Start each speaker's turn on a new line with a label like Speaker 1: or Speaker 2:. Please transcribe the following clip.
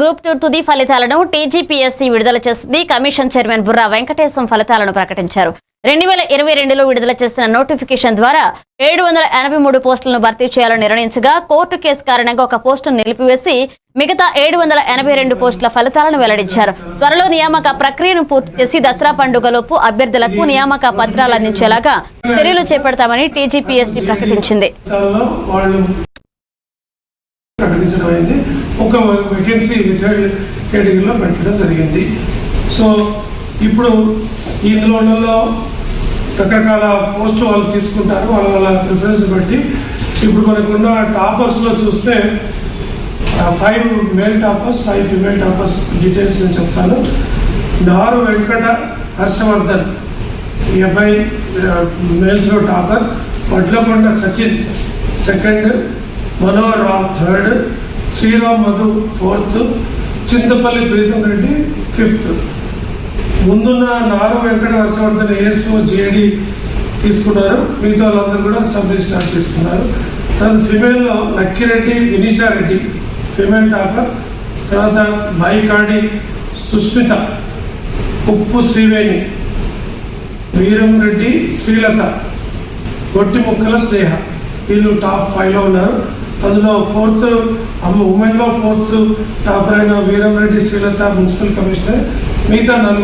Speaker 1: Group two తుది ఫలితాలను TGPSC విడుదల చేసింది. కమిషన్ చైర్మన్ బుర్రా వెంకటేశం ఫలితాలను ప్రకటించారు. రెండు వేల ఇరవై రెండులో విడుదల చేసిన నోటిఫికేషన్ ద్వారా ఏడు వందల ఎనభై మూడు పోస్టులను భర్తీ చేయాలని నిర్ణయించగా కోర్టు కేసు కారణంగా ఒక పోస్టును నిలిపివేసి మిగతా ఏడు వందల ఎనభై రెండు పోస్టుల ఫలితాలను వెల్లడించారు. త్వరలో నియామక ప్రక్రియను పూర్తి చేసి దసరా పండుగలోపు అభ్యర్థులకు నియామక పత్రాలు అందించేలాగా చర్యలు చేపడతామని టీజీపీఎస్సీ ప్రకటించింది.
Speaker 2: ఒక వెకెన్సీ రిటైర్డ్ కేటగిరీలో పెట్టడం జరిగింది. సో ఇప్పుడు ఈ ఇందులో రకరకాల పోస్టులు వాళ్ళు తీసుకుంటారు. వాళ్ళ వాళ్ళ ప్రిఫరెన్స్ బట్టి ఇప్పుడు మనకున్న టాపర్స్లో చూస్తే five male toppers five female toppers details నేను చెప్తాను. నారు వెంకట హర్షవర్ధన్ ఈ అబ్బాయి మేల్స్లో topper Vadlakonda Sachin second Manohar Rao third Sriram Madhu fourth Chintapalli Preetham Reddy fifth. ముందున్న నారు వెంకట హర్షవర్ధన్ ఏఎస్ఓ జేడి తీసుకున్నారు. మిగతా వాళ్ళందరూ కూడా సబ్ రిజిస్టార్ తీసుకున్నారు. తర్వాత ఫిమేల్లో లక్కిరెడ్డి వినీషా రెడ్డి ఫిమేల్ టాపర్. తర్వాత బాయికాడి సుస్మిత ఉప్పు శ్రీవేణి వీరం రెడ్డి శ్రీలత గొట్టి ముక్కల స్నేహ. వీళ్ళు టాప్ ఫైవ్లో ఉన్నారు. అందులో ఫోర్త్ ఉమెన్లో ఫోర్త్ టాపర్ అయిన వీరం రెడ్డి శ్రీలత మున్సిపల్ కమిషనర్ మిగతా నలుగురు